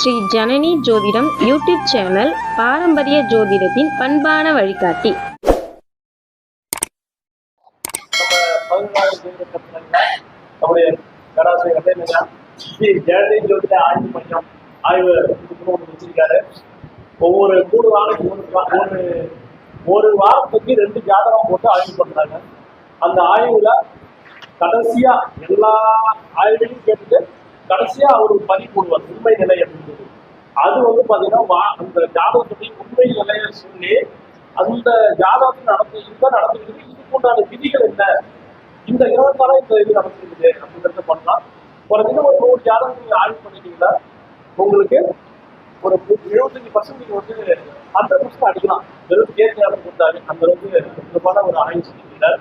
ஸ்ரீ ஜனனி ஜோதிடம் YouTube channel பாரம்பரிய ஜோதிடத்தின் பண்பான வழிகாட்டி. ஸ்ரீ ஜெயந்தி ஜோதிட ஆய்வு மையம் ஆய்வு வச்சிருக்காரு ஒவ்வொரு மூணு நாளைக்கு ஒரு ஒரு வாரத்துக்கு ரெண்டு ஜாதகம் போட்டு ஆய்வு பண்றாங்க. அந்த ஆய்வுல கடைசியா எல்லா ஆய்வுகளையும் கேட்டுட்டு கடைசியா அவர் பதிவு போடுவார் உண்மை நிலை அப்படின்றது அது வந்து பாத்தீங்கன்னா அந்த ஜாதகத்துடைய உண்மை நிலையை சொல்லி அந்த ஜாதகத்தில் நடந்து இதுதான் நடந்துருக்குது இதுக்கு உண்டான விதிகள் என்ன? இந்த இருபத்தாறு இந்த இது நடந்துருக்குது அப்படின்றத பண்ணலாம். ஒரு தினம் ஒரு நூறு ஜாதகம் நீங்க ஆய்வு பண்ணிட்டீங்கன்னா உங்களுக்கு ஒரு எழுபத்தஞ்சு பர்சன்ட் நீங்க வந்து ஹண்ட்ரட் பர்சன்ட் அடிக்கலாம். வெறும் கேட்டு ஜாதகம் கொடுத்தாரு அந்த அளவுக்கு அற்புதமான ஒரு ஆய்வு செஞ்சிருக்கிறார்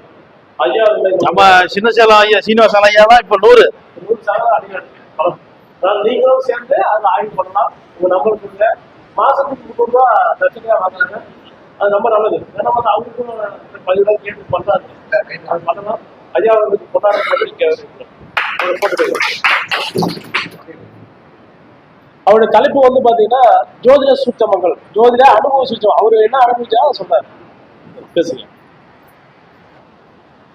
ஐயா நம்ம சின்ன சேலம் ஐயா சீனிவாசன் ஐயா தான் இப்ப நூறு. நூறு சதவீதம் அதிகம் பலம் அதாவது நீங்களும் சேர்ந்து அதை ஆய்வு பண்ணலாம். உங்க நம்பர் கொடுங்க. மாசத்துக்கு முந்நூறு ரூபா தட்சணையா வாங்குறாங்க. அது ரொம்ப நல்லது. ஏன்னா வந்து அவங்களுக்கும் பதிவு கேட்டு பண்றாங்க. அது பண்ணலாம். ஐயா அவர்களுக்கு கொண்டாட அவருடைய தலைப்பு வந்து பாத்தீங்கன்னா ஜோதிட சுத்தமங்கள் ஜோதிட அனுபவ சுத்தம் அவரு என்ன அனுபவிச்சா சொன்னார் பேசுங்க.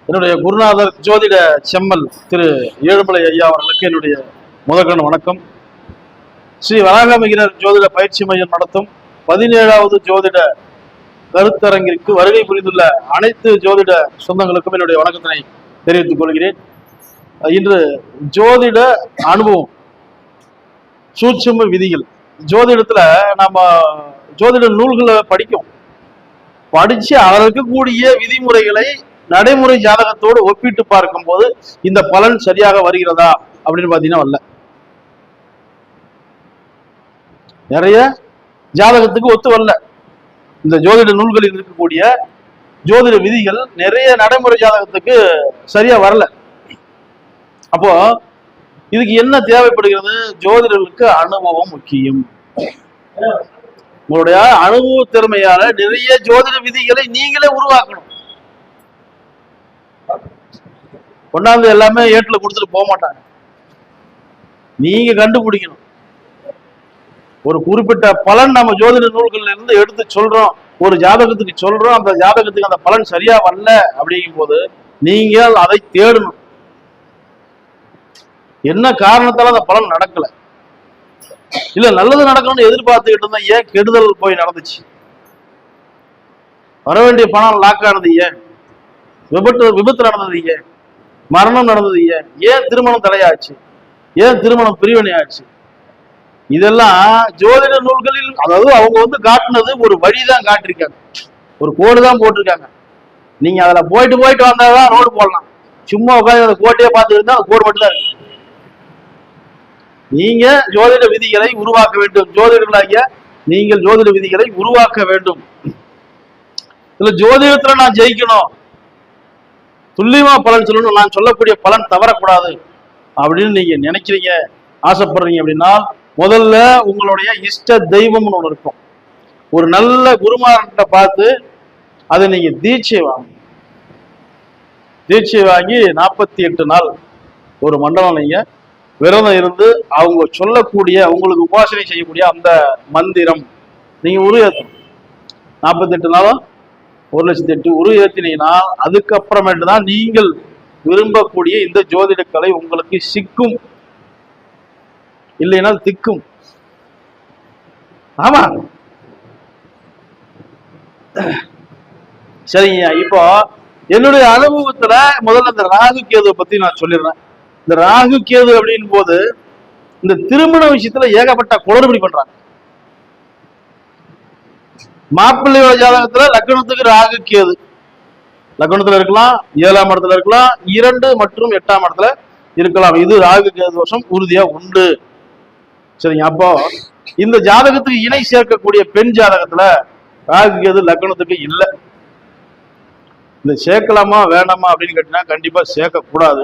என்னுடைய குருநாதர் ஜோதிட செம்மல் திரு ஏழுமலை ஐயா அவர்களுக்கு என்னுடைய முதற்கண் வணக்கம். ஸ்ரீ வராகமிகிரர் ஜோதிட பயிற்சி மையம் நடத்தும் பதினேழாவது ஜோதிட கருத்தரங்கிற்கு வருகை புரிந்துள்ள அனைத்து ஜோதிட சொந்தங்களுக்கும் என்னுடைய வணக்கத்தினை தெரிவித்துக் கொள்கிறேன். இன்று ஜோதிட அனுபவம் சூட்சும விதிகள். ஜோதிடத்துல நம்ம ஜோதிட நூல்களை படிக்கும். படிச்சு அதில் கூடிய விதிமுறைகளை நடைமுறை ஜாதகத்தோடு ஒப்பிட்டு பார்க்கும்போது இந்த பலன் சரியாக வருகிறதா அப்படின்னு பார்த்தீங்கன்னா வரல. நிறைய ஜாதகத்துக்கு ஒத்து வரல. இந்த ஜோதிட நூல்களில் இருக்கக்கூடிய ஜோதிட விதிகள் நிறைய நடைமுறை ஜாதகத்துக்கு சரியா வரல. அப்போ இதுக்கு என்ன தேவைப்படுகிறது? ஜோதிடர்களுக்கு அனுபவம் முக்கியம். உங்களுடைய அனுபவ திறமையால நிறைய ஜோதிட விதிகளை நீங்களே உருவாக்கணும். கொண்டாந்து எல்லாமே ஏட்டுல கொடுத்துட்டு போக மாட்டாங்க. நீங்க கண்டுபிடிக்கணும். ஒரு குறிப்பிட்ட பலன் நம்ம ஜோதிட நூல்கள்ல இருந்து எடுத்து சொல்றோம். ஒரு ஜாதகத்துக்கு சொல்றோம். அந்த ஜாதகத்துக்கு அந்த பலன் சரியா வரல அப்படிங்கும் போது நீங்கள் அதை தேடணும். என்ன காரணத்தால அந்த பலன் நடக்கல? இல்ல நல்லது நடக்கணும்னு எதிர்பார்த்துக்கிட்டு இருந்தா ஏன் கெடுதல் போய் நடந்துச்சு? வர வேண்டிய பணம் லாக் ஆனது ஏன்? விபத்து விபத்து நடந்தது ஏன்? மரணம் நடந்தது ஏன்? ஏன் திருமணம் தடையாச்சு? ஏன் திருமணம் பிரிவினை ஆச்சு? இதெல்லாம் ஜோதிட நூல்களில் அதாவது அவங்க வந்து காட்டினது ஒரு வழிதான் காட்டிருக்காங்க ஒரு கோடு தான் போட்டிருக்காங்க. நீங்க அதுல போயிட்டு போயிட்டு வந்தாதான் ரோடு போடலாம். சும்மா உட்காந்து அந்த கோட்டையே பார்த்துட்டு இருந்தா அந்த கோடு மட்டும் தான் இருக்கு. நீங்க ஜோதிட விதிகளை உருவாக்க வேண்டும். ஜோதிடர்களாகிய நீங்கள் ஜோதிட விதிகளை உருவாக்க வேண்டும். இதுல ஜோதிடத்துல நான் ஜெயிக்கணும். துல்லியமா பலன் சொல்லணும். நான் சொல்லக்கூடிய பலன் தவறக்கூடாது. அப்படின்னு நீங்க நினைக்கிறீங்க ஆசைப்படுறீங்க அப்படின்னா முதல்ல உங்களுடைய இஷ்ட தெய்வம்னு ஒன்று இருக்கும். ஒரு நல்ல குருமார்கிட்ட பார்த்து அதை நீங்க தீட்சை வாங்க தீட்சை வாங்கி நாற்பத்தி எட்டு நாள் ஒரு மண்டலம் நீங்க விரதம் இருந்து அவங்க சொல்லக்கூடிய உங்களுக்கு உபாசனை செய்யக்கூடிய அந்த மந்திரம் நீங்க உரு ஏற்றணும் நாற்பத்தெட்டு நாளும் ஒரு லட்சத்தி எட்டு உரு ஏற்றினீங்கன்னா அதுக்கப்புறமேட்டு தான் நீங்கள் விரும்பக்கூடிய இந்த ஜோதிட கலை உங்களுக்கு சிக்கும். இல்லைன்னா திக்கும். ஆமா. சரிங்க இப்போ என்னுடைய அனுபவத்துல முதல்ல இந்த ராகு கேதுவை பத்தி நான் சொல்லிடுறேன். இந்த ராகு கேது அப்படின் போது இந்த திருமண விஷயத்துல ஏகப்பட்ட குளறுபடி பண்றாங்க. மாப்பிள்ளையோட ஜாதகத்துல லக்னத்துக்கு ராகு கேது. லக்னத்துல இருக்கலாம் ஏழாம் இடத்துல இருக்கலாம் இரண்டு மற்றும் எட்டாம் இடத்துல இருக்கலாம். இது ராகு கேது வருஷம் உறுதியா உண்டு. சரிங்க அப்போ இந்த ஜாதகத்துக்கு இணை சேர்க்கக்கூடிய பெண் ஜாதகத்துல ராகு கேது லக்னத்துக்கு இல்லை. இந்த சேர்க்கலாமா வேணாமா அப்படின்னு கேட்டீங்கன்னா கண்டிப்பா சேர்க்க கூடாது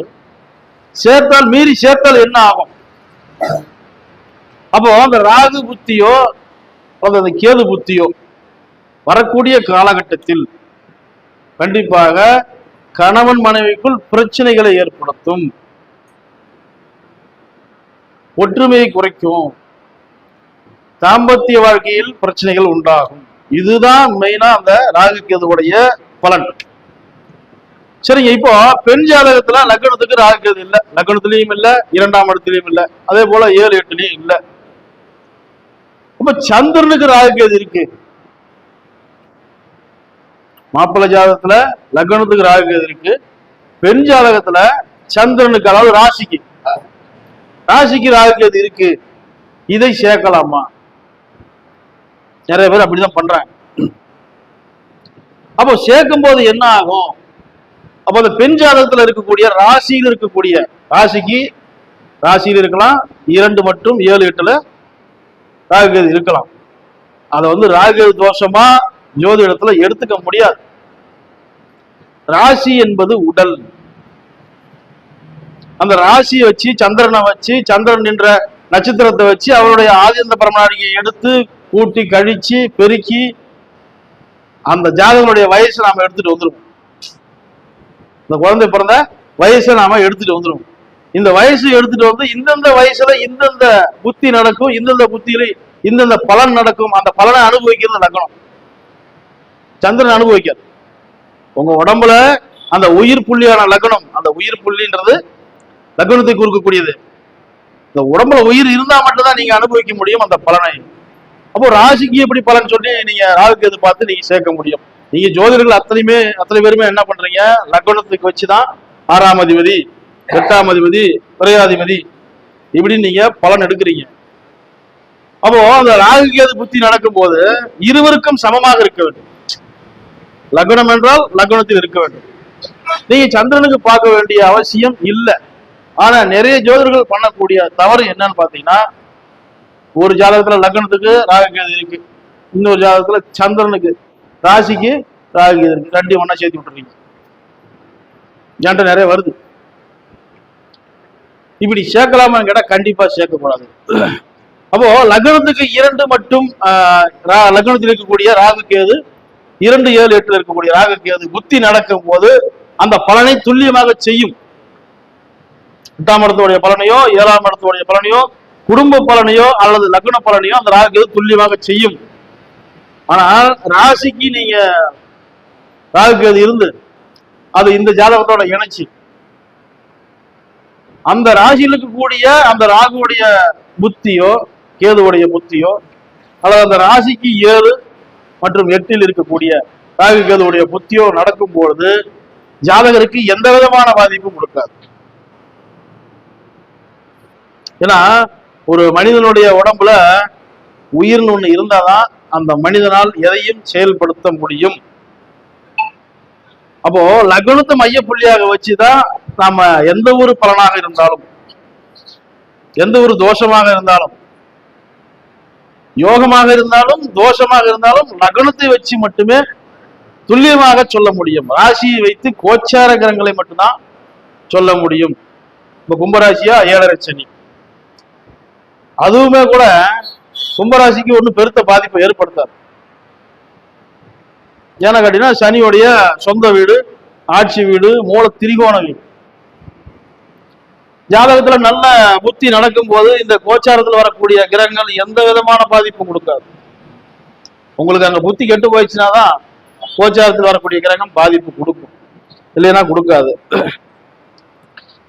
சேர்த்தால் மீறி சேர்த்தால் என்ன ஆகும்? அப்போ அந்த ராகு புத்தியோ அல்லது அந்த கேது புத்தியோ வரக்கூடிய காலகட்டத்தில் கண்டிப்பாக கணவன் மனைவிக்குள் பிரச்சனைகளை ஏற்படுத்தும். ஒற்றுமையை குறைக்கும். தாம்பத்திய வாழ்க்கையில் பிரச்சனைகள் உண்டாகும். இதுதான் மெயினா அந்த ராகுகேதுவுடைய பலன். சரிங்க இப்போ பெண் ஜாதகத்துல லக்னத்துக்கு ராகுகேது இல்ல. லக்னத்திலையும் இல்ல இரண்டாம் இடத்துலயும் இல்ல. அதே போல ஏழு எட்டுலயும் இல்ல. அப்ப சந்திரனுக்கு ராகுகேது இருக்கு. மாப்பிள்ளை ஜாதகத்துல லக்னத்துக்கு ராகுகேது இருக்கு. பெண் ஜாதகத்துல சந்திரனுக்கு அதாவது ராசிக்கு. ராசிக்கு ராகுகேது இருக்கு. இதை சேர்க்கலாமா நிறைய பேர் அப்படிதான் பண்றாங்க. அப்போ சேர்க்கும் போது என்ன ஆகும்? அப்போ அந்த பெண் ஜாதகத்துல இருக்கக்கூடிய ராசியில் இருக்கக்கூடிய ராசிக்கு ராசியில் இருக்கலாம். இரண்டு மற்றும் ஏழு எட்டுல ராகுகேது இருக்கலாம். அதை வந்து ராகு தோஷமா ஜோதிடத்துல எடுத்துக்க முடியாது. ராசி என்பது உடல். அந்த ராசியை வச்சு சந்திரனை வச்சு சந்திரன் நின்ற நட்சத்திரத்தை வச்சு அவருடைய ஆதிந்த பரமநாடியை எடுத்து கூட்டி கழிச்சு பெருக்கி அந்த ஜாதகனுடைய வயசை நாம எடுத்துட்டு வந்துருவோம். இந்த குழந்தை பிறந்த வயசை நாம எடுத்துட்டு வந்துருவோம். இந்த வயசு எடுத்துட்டு வந்து இந்தந்த வயசுல இந்தந்த புத்தி நடக்கும் இந்தந்த புத்தியில இந்தந்த பலன் நடக்கும் அந்த பலனை அனுபவிக்கிறது லக்னம் சந்திரன் அனுபவிக்காது. உங்க உடம்புல அந்த உயிர் புள்ளியான லக்னம் அந்த உயிர் புள்ளின்றது லக்னத்தை கொடுக்கக்கூடியது இந்த உடம்புல உயிர் இருந்தா மட்டும்தான் நீங்க அனுபவிக்க முடியும் அந்த பலனை. அப்போ ராசிக்கு எப்படி பலன் சொல்லி நீங்க ராகுக்கு பார்த்து நீங்க சேர்க்க முடியும். நீங்க ஜோதிடர்கள் அத்தனையுமே அத்தனை பேருமே என்ன பண்றீங்க? லக்னத்துக்கு வச்சுதான் ஆறாம் அதிபதி எட்டாம் அதிபதி விரையாதிபதி இப்படி நீங்க பலன் எடுக்கிறீங்க. அப்போ அந்த ராகுகேது புத்தி நடக்கும்போது இருவருக்கும் சமமாக இருக்க வேண்டும். லக்னம் என்றால் லக்னத்தில் இருக்க வேண்டும். நீங்க சந்திரனுக்கு பார்க்க வேண்டிய அவசியம் இல்லை. ஆனா நிறைய ஜோதிடர்கள் பண்ணக்கூடிய தவறு என்னன்னு பாத்தீங்கன்னா ஒரு ஜாதகத்துல லக்னத்துக்கு ராகுகேது இருக்கு. இன்னொரு ஜாதகத்துல சந்திரனுக்கு ராசிக்கு ராகுகேது இருக்கு. ரெண்டையும் ஒண்ணா சேர்த்து விட்டுருக்கீங்க என்கிட்ட நிறைய வருது. இப்படி சேர்க்கலாமான்னு கேட்டா கண்டிப்பா சேர்க்கக்கூடாது. அப்போ லக்னத்துக்கு இரண்டு மட்டும் லக்னத்தில் இருக்கக்கூடிய ராகுகேது இரண்டு ஏழு எட்டுல இருக்கக்கூடிய ராககேது புத்தி நடக்கும் போது அந்த பலனை துல்லியமாக செய்யும். எட்டாம் இடத்துடைய பலனையோ ஏழாம் இடத்துடைய பலனையோ குடும்ப பலனையோ அல்லது லக்ன பலனையோ அந்த ராகு துல்லியமாக செய்யும். ஆனால் ராசிக்கு நீங்க ராகுக்கு அது இருந்து அது இந்த ஜாதகத்தோட இணைச்சு. அந்த ராசியில் இருக்கக்கூடிய அந்த ராகுவுடைய புத்தியோ கேதுவுடைய புத்தியோ அல்லது அந்த ராசிக்கு ஏழு மற்றும் எட்டில் இருக்கக்கூடிய ராகு கேதுவுடைய புத்தியோ நடக்கும் பொழுது ஜாதகருக்கு எந்த விதமான பாதிப்பும் கொடுக்காது. ஏன்னா ஒரு மனிதனுடைய உடம்புல உயிர்னு ஒண்ணு இருந்தாதான் அந்த மனிதனால் எதையும் செயல்படுத்த முடியும். அப்போ லக்னத்தை மைய புள்ளியாக வச்சுதான் நாம எந்த ஒரு பலனாக இருந்தாலும் எந்த ஒரு தோஷமாக இருந்தாலும் யோகமாக இருந்தாலும் தோஷமாக இருந்தாலும் லக்னத்தை வச்சு மட்டுமே துல்லியமாக சொல்ல முடியும். ராசியை வைத்து கோச்சார கிரகங்களை மட்டும்தான் சொல்ல முடியும். இப்ப கும்பராசியா ஏழரை சனி. அதுவுமே கூட கும்பராசிக்கு ஒன்றும் பெருத்த பாதிப்பை ஏற்படுத்தாது. ஏன்னா கேட்டீங்கன்னா சனியோடைய சொந்த வீடு ஆட்சி வீடு மூல திரிகோண வீடு. ஜாதகத்துல நல்ல புத்தி நடக்கும் போது இந்த கோச்சாரத்துல வரக்கூடிய கிரகங்கள் எந்த விதமான பாதிப்பும் கொடுக்காது. உங்களுக்கு அங்க புத்தி கெட்டு போயிடுச்சுனாதான் கோச்சாரத்தில் வரக்கூடிய கிரகம் பாதிப்பு கொடுக்கும். இல்லைன்னா கொடுக்காது.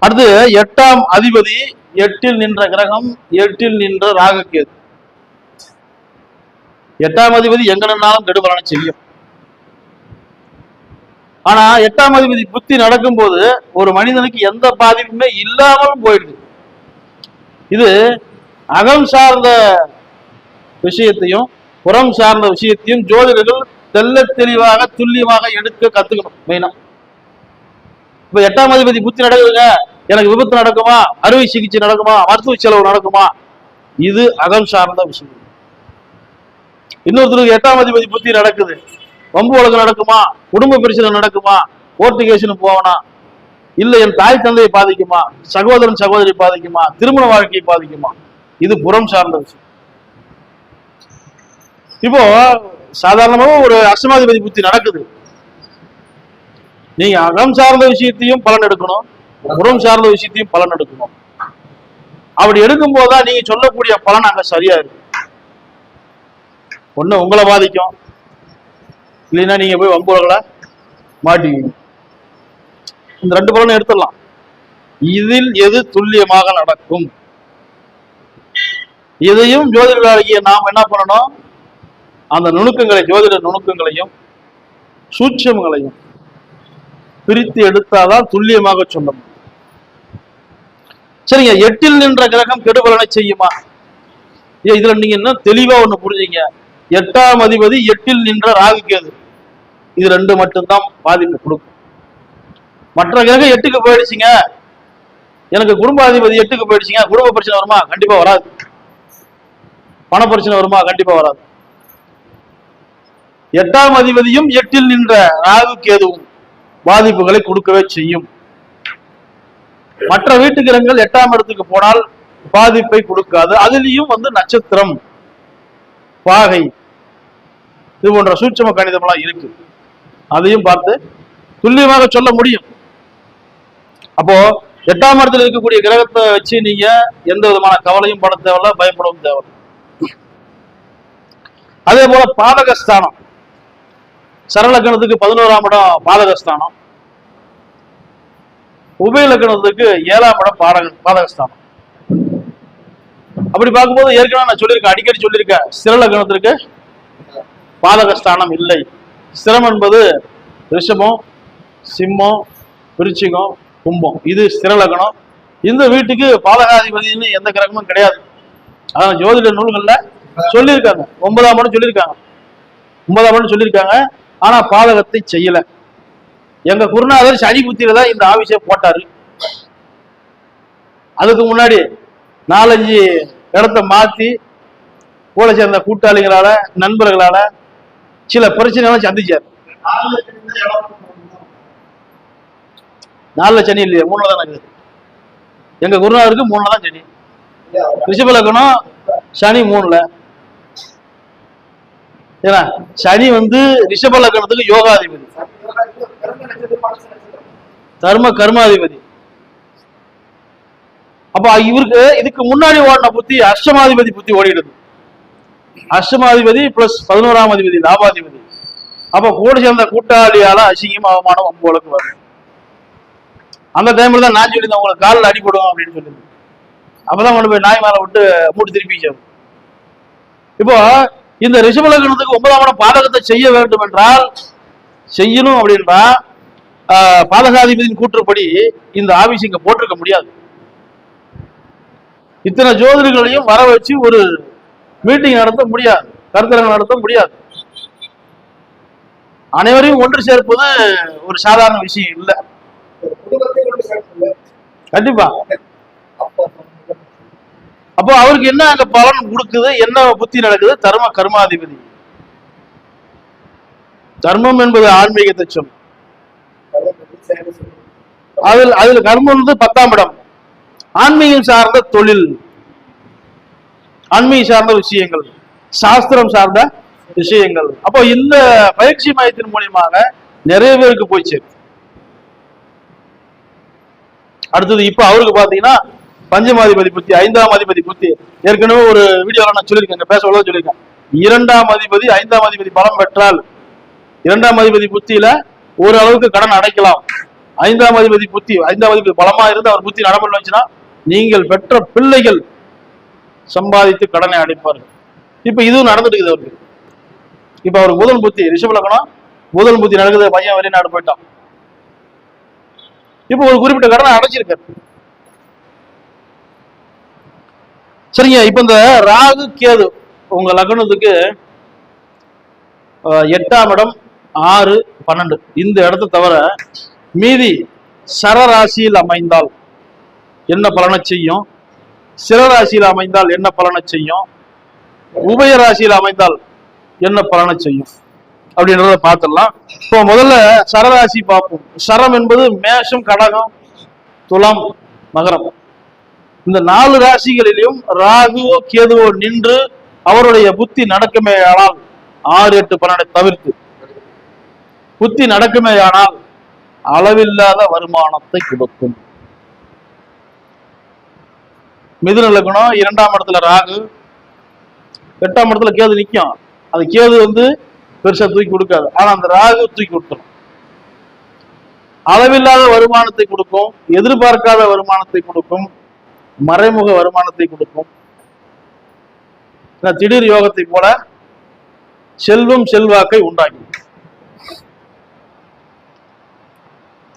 அடுத்து எட்டாம் அதிபதி எட்டில் நின்ற கிரகம் எட்டில் நின்ற ராகக்கேது. எட்டாம் அதிபதி எங்க நின்னாலும் கெடுபலனை செய்யும். ஆனா எட்டாம் அதிபதி புத்தி நடக்கும்போது ஒரு மனிதனுக்கு எந்த பாதிப்புமே இல்லாமலும் போயிடுது. இது அகம் சார்ந்த விஷயத்தையும் புறம் சார்ந்த விஷயத்தையும் ஜோதிடர்கள் தெல்ல தெளிவாக துல்லியமாக எடுக்க கத்துக்கணும் மெயினா இப்ப எட்டாம் அதிபதி புத்தி நடக்குதுங்க. எனக்கு விபத்து நடக்குமா? அறுவை சிகிச்சை நடக்குமா? மருத்துவ செலவு நடக்குமா? இது அகம் சார்ந்த விஷயம். இன்னொருத்தருக்கு எட்டாம் அதிபதி புத்தி நடக்குது. வம்பு வழக்கு நடக்குமா? குடும்ப பிரச்சனை நடக்குமா? கோர்ட்டு கேஸ்னு போவனா? இல்ல என் தாய் தந்தையை பாதிக்குமா? சகோதரன் சகோதரி பாதிக்குமா? திருமண வாழ்க்கையை பாதிக்குமா? இது புறம் சார்ந்த விஷயம். இப்போ சாதாரணமாக ஒரு அஷ்டமாதிபதி புத்தி நடக்குது. நீங்க அகம் சார்ந்த விஷயத்தையும் பலன் எடுக்கணும். புறம் சார்ந்த விஷயத்தையும் பலன் எடுக்கணும். அப்படி எடுக்கும் போதுதான் நீங்க சொல்லக்கூடிய பலன் அங்க சரியா இருக்கும் ஒண்ணு உங்களை பாதிக்கும். இல்லைன்னா நீங்க போய் வம்புகளை மாட்டிக்கணும் இந்த ரெண்டு பலனும் எடுத்துடலாம். இதில் எது துல்லியமாக நடக்கும்? இதையும் ஜோதிடர்களாகிய நாம் என்ன பண்ணணும்? அந்த நுணுக்கங்களை ஜோதிட நுணுக்கங்களையும் சூட்சமங்களையும் பிரித்து எடுத்தாதான் துல்லியமாக சொல்ல முடியும். சரிங்க எட்டில் நின்ற கிரகம் கெடுபலனை செய்யுமா? ஏன் இதுல நீங்க என்ன தெளிவா ஒண்ணு புரிஞ்சுங்க. எட்டாம் அதிபதி எட்டில் நின்ற ராகு கேது இது ரெண்டு மட்டும்தான் பாதிப்பு கொடுக்கும். மற்ற கிரகம் எட்டுக்கு போயிடுச்சுங்க. எனக்கு குடும்பாதிபதி எட்டுக்கு போயிடுச்சுங்க. குடும்ப பிரச்சனை வருமா? கண்டிப்பா வராது. பண பிரச்சனை வருமா? கண்டிப்பா வராது. எட்டாம் அதிபதியும் எட்டில் நின்ற ராகு கேதுவும் பாதிப்புகளை கொடுக்கவே செய்யும். மற்ற வீட்டு கிரகங்கள் எட்டாம் இடத்துக்கு போனால் பாதிப்பை கொடுக்காது. அதுலயும் வந்து நட்சத்திரம் பாகை இது போன்ற சூட்சம கணிதம்லாம் இருக்கு. அதையும் பார்த்து துல்லியமாக சொல்ல முடியும். அப்போ எட்டாம் இடத்துல இருக்கக்கூடிய கிரகத்தை வச்சு நீங்க எந்த விதமான கவலையும் பட தேவையில்ல பயப்படவும் தேவை அதே போல பாதகஸ்தானம். கணத்துக்கு பதினோராம் இடம் பாதகஸ்தானம். உபயலக்கணத்துக்கு ஏழாம் இடம் பாடக பாதகஸ்தானம். அப்படி பார்க்கும்போது ஏற்கனவே நான் சொல்லியிருக்கேன் அடிக்கடி சொல்லியிருக்கேன் சிரலக்கணத்திற்கு பாதகஸ்தானம் இல்லை. சிரம் என்பது ரிஷபம் சிம்மம் விருச்சிகம் கும்பம். இது ஸ்திரலக்கணம் இந்த வீட்டுக்கு பாதகாதிபதினு எந்த கிரகமும் கிடையாது. அதான் ஜோதிட நூல்கள்ல சொல்லியிருக்காங்க. ஒன்பதாம் இடம் சொல்லியிருக்காங்க. ஒன்பதாம் இடம் சொல்லியிருக்காங்க. ஆனா பாதகத்தை செய்யல. எங்க குருநாதர் சனி புத்தியில தான் இந்த ஆவிஷை போட்டாரு. அதுக்கு முன்னாடி நாலஞ்சு இடத்த மாத்தி கூட சேர்ந்த கூட்டாளிகளால நண்பர்களால சில பிரச்சனைகளை சந்திச்சார். நாலுல சனி இல்லையா மூணுல தான் இருக்குது எங்க குருநாதருக்கு மூணுல தான் சனி. ரிஷபலகணம் சனி மூணுல. ஏன்னா சனி வந்து ரிஷபலக்கணத்துக்கு யோகாதிபதி. தர்ம கர்மாதிபதி. அப்ப இவருக்கு இதுக்கு முன்னாடி ஓடின புத்தி அஷ்டமாதிபதி புத்தி ஓடிடுது. அஷ்டமாதிபதி பிளஸ் பதினோராம் அதிபதி லாபாதிபதி. அப்ப கூட சேர்ந்த கூட்டாளியால அசிங்கம் அவமானம் அம்போளுக்கு வரும். அந்த டைம்ல தான் நான் சொல்லியிருந்தேன் உங்களுக்கு காலில் அடிபடும் அப்படின்னு சொல்லி அப்பதான் கொண்டு போய் நாய் மேல விட்டு மூட்டு திருப்பி இப்போ இந்த ரிஷபலகணத்துக்கு ஒன்பதாம் இடம் பாதகத்தை செய்ய வேண்டும் என்றால் செய்யணும் அப்படின்றா பாதகாதிபதியின் கூற்றுப்படி இந்த ஆபீஸ் இங்க போட்டிருக்க முடியாது. இத்தனை ஜோதிடர்களையும் வர வச்சு ஒரு மீட்டிங் நடத்த முடியாது. கருத்தரங்கம் நடத்த முடியாது. அனைவரையும் ஒன்று சேர்ப்பது ஒரு சாதாரண விஷயம் இல்லை. கண்டிப்பா. அப்போ அவருக்கு என்ன அங்க பலன் கொடுக்குது என்ன புத்தி நடக்குது? தர்ம கர்மாதிபதி. தர்மம் என்பது ஆன்மீக தச்சம் அதில் அதில் கர்மம் வந்து பத்தாம் இடம். ஆன்மீகம் சார்ந்த தொழில். ஆன்மீகம் சார்ந்த விஷயங்கள். சாஸ்திரம் சார்ந்த விஷயங்கள். அப்போ இந்த பயிற்சி மையத்தின் மூலியமாக நிறைய பேருக்கு போய் சேரும் அடுத்தது இப்ப அவருக்கு பாத்தீங்கன்னா பஞ்சமாதிபதி புத்தி ஐந்தாம் அதிபதி புத்தி. ஏற்கனவே ஒரு வீடியோல நான் சொல்லியிருக்கேன் பேச சொல்லியிருக்கேன். இரண்டாம் அதிபதி ஐந்தாம் அதிபதி பலம் பெற்றால் இரண்டாம் அதிபதி புத்தியில ஓரளவுக்கு கடன் அடைக்கலாம். ஐந்தாம் அதிபதி புத்தி ஐந்தாம் அதிபதி பலமா இருந்து அவர் புத்தி நடைமுறை வச்சுன்னா நீங்கள் பெற்ற பிள்ளைகள் சம்பாதித்து கடனை அடைப்பார்கள் இப்ப இதுவும் நடந்துட்டு இருக்குது அவருக்கு. இப்ப அவர் முதல் புத்தி ரிஷபலக்கணம் முதல் புத்தி நடக்குது பையன் வெளிநாடு போயிட்டான். இப்போ ஒரு குறிப்பிட்ட கடனை அடைச்சிருக்காரு. சரிங்க இப்ப இந்த ராகு கேது உங்க லக்னத்துக்கு எட்டாம் இடம் ஆறு பன்னெண்டு. இந்த இடத்த தவிர மீதி சரராசியில் அமைந்தால் என்ன பலனை செய்யும்? சிரராசியில் அமைந்தால் என்ன பலனை செய்யும்? உபயராசியில் அமைந்தால் என்ன பலனை செய்யும்? அப்படின்றத பார்த்துடலாம். இப்போ முதல்ல சரராசி பார்ப்போம். சரம் என்பது மேஷம் கடகம் துலாம் மகரம். இந்த நாலு ராசிகளிலும் ராகுவோ கேதுவோ நின்று அவருடைய புத்தி நடக்குமே ஆனால் ஆறு எட்டு பன்னெண்டை தவிர்த்து புத்தி நடக்குமேயானால் அளவில்லாத வருமானத்தை கொடுக்கும். மிதுன லக்னம் இரண்டாம் இடத்துல ராகு எட்டாம் இடத்துல கேது நிற்கும் அது கேது வந்து பெருசா தூக்கி கொடுக்காது. ஆனா அந்த ராகு தூக்கி கொடுத்துரும். அளவில்லாத வருமானத்தை கொடுக்கும் எதிர்பார்க்காத வருமானத்தை கொடுக்கும் மறைமுக வருமானத்தை கொடுக்கும். திடீர் யோகத்தை போல செல்வம் செல்வாக்கை உண்டாக்கி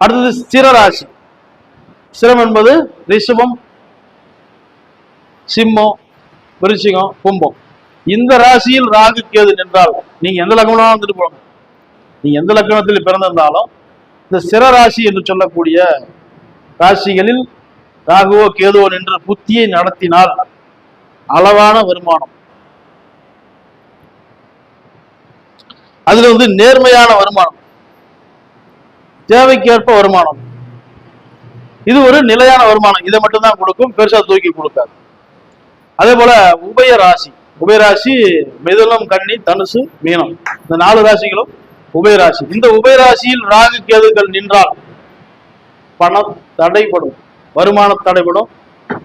அடுத்தது ஸ்திரராசி. ஸ்திரம் என்பது ரிஷபம் சிம்மம் விருச்சிகம் கும்பம். இந்த ராசியில் ராகு கேது நின்றால் நீங்க எந்த லக்னம் வந்துட்டு போங்க. நீங்க எந்த லக்னத்தில் பிறந்திருந்தாலும் இந்த ஸ்திர ராசி என்று சொல்லக்கூடிய ராசிகளில் ராகுவோ கேதுவோ நின்று புத்தியை நடத்தினால் அளவான வருமானம். அதுல வந்து நேர்மையான வருமானம். தேவைக்கேற்ப வருமானம். இது ஒரு நிலையான வருமானம். இதை மட்டும்தான் கொடுக்கும் பெருசா தூக்கி கொடுக்காது. அதே போல உபய ராசி உபயராசி மிதுனம் கண்ணி தனுசு மீனம். இந்த நாலு ராசிகளும் உபயராசி இந்த உபயராசியில் ராகு கேதுகள் நின்றால் பணம் தடைப்படும் வருமானம் தடைப்படும்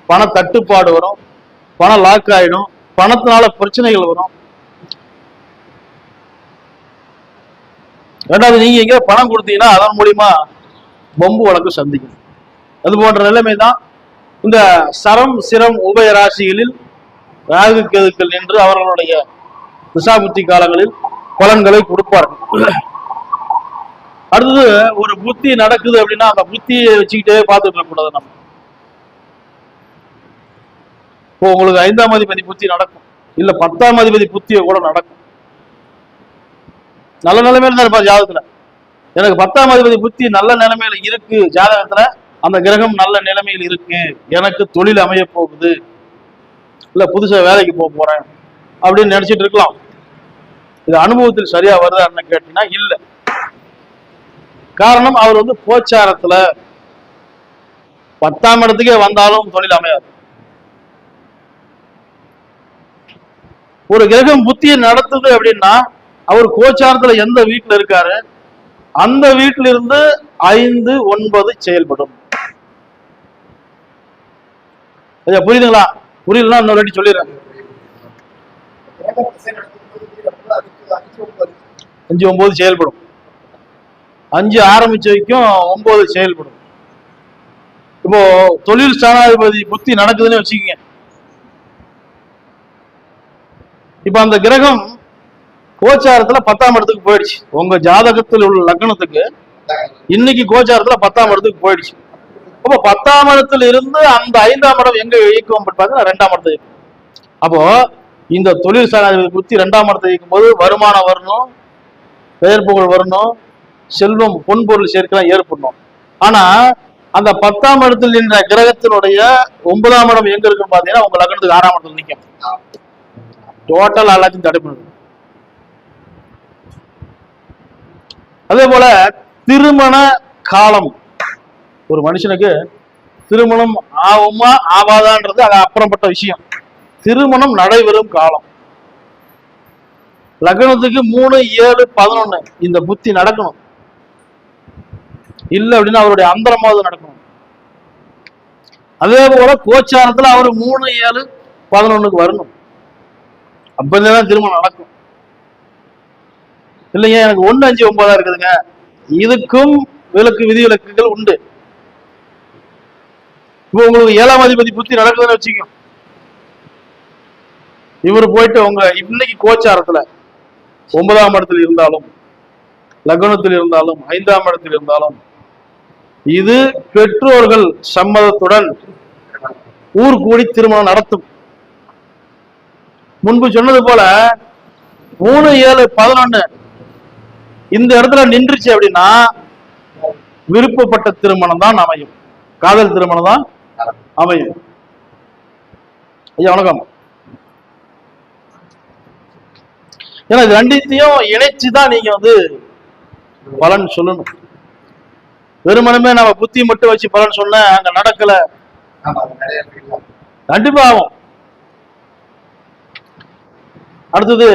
பண தட்டுப்பாடு வரும். பணம் லாக் ஆயிடும். பணத்தினால பிரச்சனைகள் வரும். ரெண்டாவது நீங்க எங்க பணம் கொடுத்தீங்கன்னா அதன் மூலியமா பொம்பு வழக்கு சந்திக்கும். அது போன்ற நிலைமை தான் இந்த சரம் சிரம் உபய ராசிகளில் ராகு கேதுக்கள் நின்று அவர்களுடைய திசாபுத்தி காலங்களில் பலன்களை கொடுப்பார்கள். அடுத்தது ஒரு புத்தி நடக்குது அப்படின்னா அந்த புத்தியை வச்சுக்கிட்டே பார்த்துட்டு இருக்கக்கூடாது நம்ம. இப்போ உங்களுக்கு ஐந்தாம் அதிபதி புத்தி நடக்கும். இல்ல பத்தாம் அதிபதி புத்தியை கூட நடக்கும். நல்ல நிலைமையில தான் இருப்பார் ஜாதகத்துல. எனக்கு பத்தாம் அதிபதி புத்தி நல்ல நிலைமையில இருக்கு. ஜாதகத்துல அந்த கிரகம் நல்ல நிலைமையில் இருக்கு. எனக்கு தொழில் அமைய போகுது. இல்ல புதுசா வேலைக்கு போக போறேன் அப்படின்னு நினைச்சிட்டு இருக்கலாம். இது அனுபவத்தில் சரியா வருதான்னு கேட்டீங்கன்னா இல்ல. காரணம் அவர் வந்து போச்சாரத்துல பத்தாம் இடத்துக்கே வந்தாலும் தொழில் அமையாது. ஒரு கிரகம் புத்தியை நடத்துது அப்படின்னா அவர் கோச்சாரத்துல எந்த வீட்டுல இருக்காரு? அந்த வீட்டில இருந்து ஐந்து ஒன்பது செயல்படும். ஐயா புரியுதுங்களா? புரியலன்னா இன்னொரு வாட்டி சொல்லிடுறேன். அஞ்சு ஒன்பது செயல்படும். அஞ்சு ஆரம்பிச்ச வரைக்கும் ஒன்பது செயல்படும். இப்போ தொழில் ஸ்தானாதிபதி புத்தி நடக்குதுன்னு வச்சுக்கோங்க. இப்ப அந்த கிரகம் கோச்சாரத்துல பத்தாம் இடத்துக்கு போயிடுச்சு. உங்க ஜாதகத்தில் உள்ள லக்னத்துக்கு இன்னைக்கு கோச்சாரத்துல பத்தாம் இடத்துக்கு போயிடுச்சு. அப்போ பத்தாம் இடத்துல இருந்து அந்த ஐந்தாம் இடம் எங்க இயக்கம்? பார்த்தீங்கன்னா ரெண்டாம் இடத்தை இயக்கும் அப்போ இந்த தொழில் ஸ்தானாதிபதி புத்தி ரெண்டாம் இடத்தை இயக்கும் போது வருமானம் வரணும் பெயர் புகழ் வரணும் செல்வம் பொன்பொருள் சேர்க்கலாம் ஏற்படணும். ஆனா அந்த பத்தாம் இடத்தில் நின்ற கிரகத்தினுடைய ஒன்பதாம் இடம் எங்க இருக்குன்னு பாத்தீங்கன்னா உங்க லக்னத்துக்கு ஆறாம் இடத்துல நிற்கும் டோட்டல் எல்லாத்தையும் தடை பண்ணுது அதே போல திருமண காலம். ஒரு மனுஷனுக்கு திருமணம் ஆகுமா ஆவாதான்றது அது அப்புறப்பட்ட விஷயம். திருமணம் நடைபெறும் காலம். லக்னத்துக்கு மூணு ஏழு பதினொன்னு இந்த புத்தி நடக்கணும். இல்ல அப்படின்னா அவருடைய அந்தரமாவது நடக்கணும். அதே போல கோச்சாரத்துல அவர் மூணு ஏழு பதினொன்னுக்கு வரணும். அப்பதான் திருமணம் நடக்கும். இல்லைங்க எனக்கு ஒன்று அஞ்சு ஒன்பதா இருக்குதுங்க. இதுக்கும் விலக்கு விதிவிலக்குகள் உண்டு. இப்போ உங்களுக்கு ஏழாம் அதிபதி புத்தி நடக்குதுன்னு வச்சுக்கோ இவர் போயிட்டு உங்க இன்னைக்கு கோச்சாரத்துல ஒன்பதாம் இடத்தில் இருந்தாலும் லக்னத்தில் இருந்தாலும் ஐந்தாம் இடத்தில் இருந்தாலும் இது பெற்றோர்கள் சம்மதத்துடன் ஊர் கூடி திருமணம் நடத்தும். முன்பு சொன்னது போல மூணு ஏழு பதினொன்னு இந்த இடத்துல நின்றுச்சு அப்படின்னா விருப்பப்பட்ட திருமணம் தான் அமையும். காதல் திருமணம் தான் அமையும். ஐயா வணக்கம். ஏன்னா இது ரெண்டுத்தையும் இணைச்சு தான் நீங்க வந்து பலன் சொல்லணும். வெறுமனமே நம்ம புத்தி மட்டும் வச்சு பலன் சொன்ன அங்க நடக்கல. கண்டிப்பா ஆகும். அடுத்தது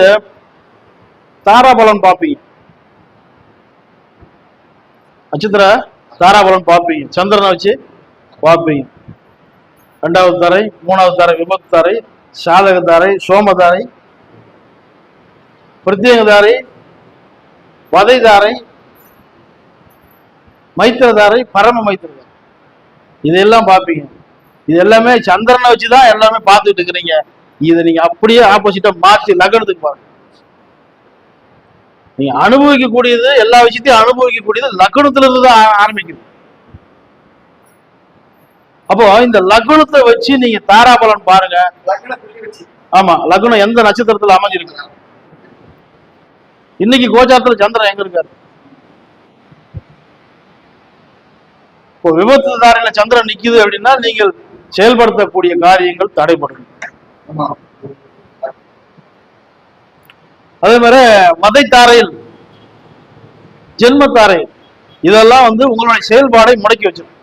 தாராபலன் பார்ப்பீங்க நட்சத்திர தாராபலன் பார்ப்பீங்க. சந்திரனை வச்சு பார்ப்பீங்க. ரெண்டாவது தாரை மூணாவது தாரை விபத்து தாரை சாதக தாரை சோம தாரை வதை தாரை மைத்திர மைத்திரதாரை பரம மைத்திரதாரை இதெல்லாம் பார்ப்பீங்க. இது எல்லாமே சந்திரனை வச்சு தான் எல்லாமே பார்த்துட்டு இருக்கிறீங்க. இதை நீங்க அப்படியே ஆப்போசிட்டா மாற்றி லக்னத்துக்கு பாருங்க. நீங்க அனுபவிக்கக்கூடியது எல்லா விஷயத்தையும் அனுபவிக்கக்கூடியது லக்னத்துல இருந்து தான் ஆரம்பிக்குது. அப்போ இந்த லக்னத்தை வச்சு நீங்க தாராபலன் பாருங்க. ஆமா லக்னம் எந்த நட்சத்திரத்துல அமைஞ்சிருக்கு? இன்னைக்கு கோச்சாரத்துல சந்திரன் எங்க இருக்காரு? இப்போ விபத்து தாரையில சந்திரன் நிக்குது அப்படின்னா நீங்கள் செயல்படுத்தக்கூடிய காரியங்கள் தடைப்படும் ஆமா அதே மாதிரி மதைத்தாரையில் ஜென்மத்தாரையில் இதெல்லாம் வந்து உங்களுடைய செயல்பாடை முடக்கி வச்சிடும்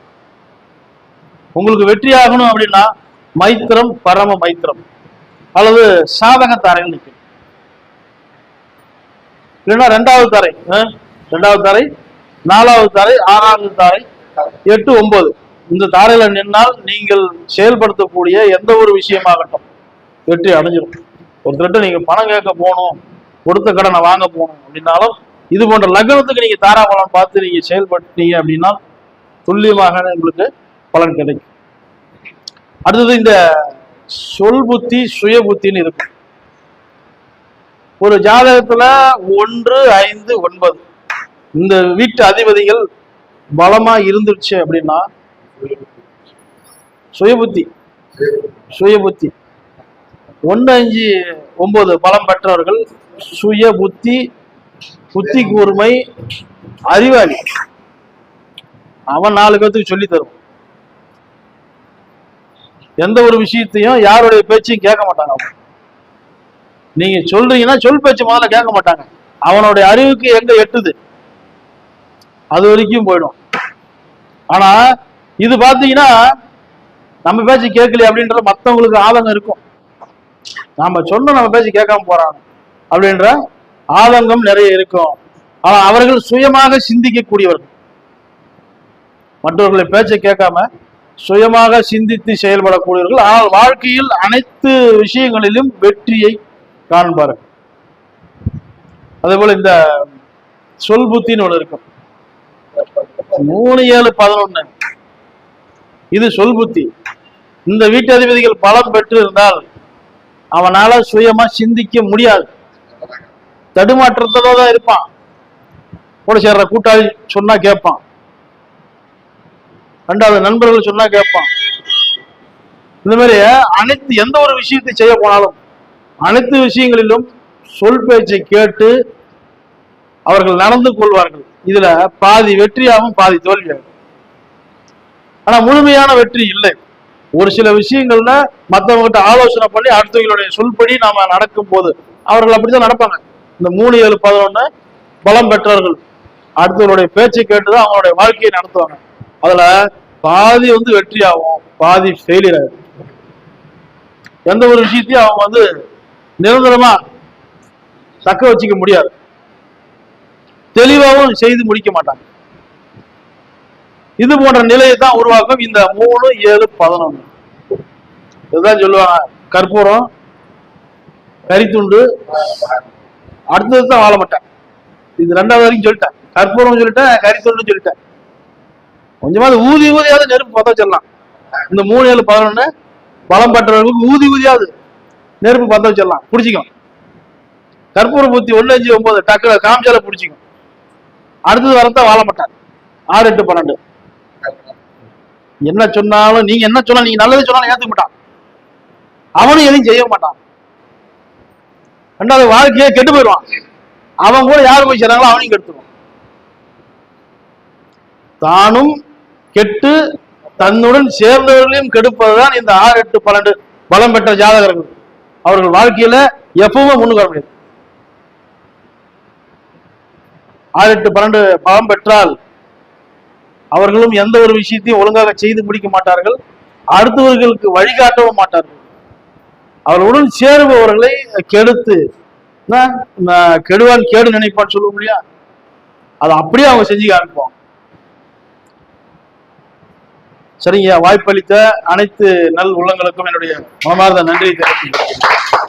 உங்களுக்கு வெற்றி ஆகணும் அப்படின்னா மைத்திரம் பரம மைத்திரம் அல்லது சாதக தாரையில் நிற்கும் இல்லைன்னா ரெண்டாவது தாரை ஆ? ரெண்டாவது தாரை நாலாவது தாரை ஆறாவது தாரை எட்டு ஒன்பது. இந்த தாரையில நின்னால் நீங்கள் செயல்படுத்தக்கூடிய எந்த ஒரு விஷயமாகட்டும் வெற்றி அடைஞ்சிடும் ஒருத்தர்கிட்ட நீங்க பணம் கேட்க போகணும். கொடுத்த கடனை வாங்க போகணும் அப்படின்னாலும் இது போன்ற லக்னத்துக்கு நீங்க தாராபலம் பார்த்து நீங்க செயல்பட்டீங்க அப்படின்னா துல்லியமாக உங்களுக்கு பலன் கிடைக்கும். அடுத்தது இந்த சொல் புத்தி சுய புத்தின்னு இருக்கும். ஒரு ஜாதகத்துல ஒன்று ஐந்து ஒன்பது. இந்த வீட்டு அதிபதிகள் பலமா இருந்துச்சு அப்படின்னா சுயபுத்தி சுயபுத்தி ஒன்று அஞ்சு ஒம்பது பலம் பெற்றவர்கள் சுய புத்தி புத்தி கூர்மை அறிவாளி. அவன் நாலு பேர்த்துக்கு சொல்லி தரும் எந்த ஒரு விஷயத்தையும் யாருடைய பேச்சையும் கேட்க மாட்டாங்க அவன். நீங்க சொல்றீங்கன்னா சொல் பேச்சு முதல்ல கேட்க மாட்டாங்க. அவனுடைய அறிவுக்கு எங்க எட்டுது? அது வரைக்கும் போயிடும். ஆனா இது பாத்தீங்கன்னா நம்ம பேச்சு கேட்கல அப்படின்றது மத்தவங்களுக்கு ஆதங்கம் இருக்கும். நாம சொன்ன நம்ம பேச்சு கேட்காம போறாங்க. அப்படின்ற ஆதங்கம் நிறைய இருக்கும். ஆனா அவர்கள் சுயமாக சிந்திக்கக்கூடியவர்கள். மற்றவர்களை பேச்சை கேட்காம சுயமாக சிந்தித்து செயல்படக்கூடியவர்கள். ஆனால் வாழ்க்கையில் அனைத்து விஷயங்களிலும் வெற்றியை காண்பார்கள். அதே போல இந்த சொல் புத்தின்னு ஒன்று இருக்கும். மூணு ஏழு பதினொன்னு. இது சொல் புத்தி. இந்த வீட்டதிபதிகள் பலம் பெற்று இருந்தால் அவனால சுயமா சிந்திக்க முடியாது. தடுமாற்றத்தோட தான் இருப்பான். கூட சேர்ற கூட்டாளி சொன்னா கேட்பான். ரெண்டாவது நண்பர்கள் சொன்னா கேட்பான். இந்த மாதிரி அனைத்து எந்த ஒரு விஷயத்தை செய்ய போனாலும் அனைத்து விஷயங்களிலும் சொல் பேச்சை கேட்டு அவர்கள் நடந்து கொள்வார்கள். இதுல பாதி வெற்றியாகும் பாதி தோல்வியாகும் ஆனா முழுமையான வெற்றி இல்லை. ஒரு சில விஷயங்கள்ல மத்தவங்ககிட்ட ஆலோசனை பண்ணி அடுத்தவங்களுடைய சொல்படி நாம நடக்கும் போது அவர்கள் அப்படிதான் நடப்பாங்க. இந்த மூணு ஏழு பதினொன்னு பலம் பெற்றவர்கள். அடுத்தவருடைய பேச்சை கேட்டுதான் அவங்களுடைய வாழ்க்கையை நடத்துவாங்க. அதுல பாதி வந்து வெற்றி ஆகும் பாதி ஃபெயிலியர் ஆகும். எந்த ஒரு விஷயத்தையும் அவங்க வந்து நிரந்தரமா தக்க வச்சுக்க முடியாது. தெளிவாகவும் செய்து முடிக்க மாட்டாங்க. இது போன்ற நிலையை தான் உருவாக்கும் இந்த மூணு ஏழு பதினொன்று. இதுதான் சொல்லுவாங்க. கற்பூரம் கரித்துண்டு அடுத்தது தான் வாழ மாட்டேன் இது ரெண்டாவது வரைக்கும் சொல்லிட்டேன். கற்பூரம் சொல்லிட்டேன் கறித்துண்டு சொல்லிட்டேன். கொஞ்சமாவது ஊதி ஊதியாவது நெருப்பு பத்த வச்சிடலாம். இந்த மூணு ஏழு பதினொன்று பலம் பெற்றவர்களுக்கு ஊதி ஊதியாவது நெருப்பு பத்த வச்சிடலாம். பிடிச்சிக்கும். கற்பூர புத்தி ஒன்று அஞ்சு ஒன்பது டக்கு காமிச்சால பிடிச்சிக்கும். அடுத்தது வரத்தான் வாழ மாட்டேன் ஆறு எட்டு பன்னெண்டு. என்ன சொன்னாலும் நீங்க என்ன சொன்னாலும் நீங்க நல்லது சொன்னாலும் ஏத்துக்க மாட்டான். அவனும் எதையும் செய்ய மாட்டான். ரெண்டாவது வாழ்க்கையே கெட்டு போயிடுவான். அவன் கூட யார் போய் சேர்றாங்களோ அவனையும் கெடுத்துருவான். தானும் கெட்டு தன்னுடன் சேர்ந்தவர்களையும் கெடுப்பதுதான் இந்த ஆறு எட்டு பன்னெண்டு பலம் பெற்ற ஜாதகர்கள். அவர்கள் வாழ்க்கையில எப்பவுமே முன்னுக்கு வர முடியாது. ஆறு எட்டு பன்னெண்டு பலம் பெற்றால் அவர்களும் எந்த ஒரு விஷயத்தையும் ஒழுங்காக செய்து முடிக்க மாட்டார்கள். அடுத்தவர்களுக்கு வழிகாட்டவும் மாட்டார்கள். அவர்களுடன் சேருபவர்களை கெடுத்து கெடுவான் கேடு நினைப்பான்னு சொல்ல முடியா அதை அப்படியே அவங்க செஞ்சு காமிப்போம் சரிங்க வாய்ப்பளித்த அனைத்து நல் உள்ளங்களுக்கும் என்னுடைய மனமார்ந்த நன்றியை தெரிவித்துக்கிறேன்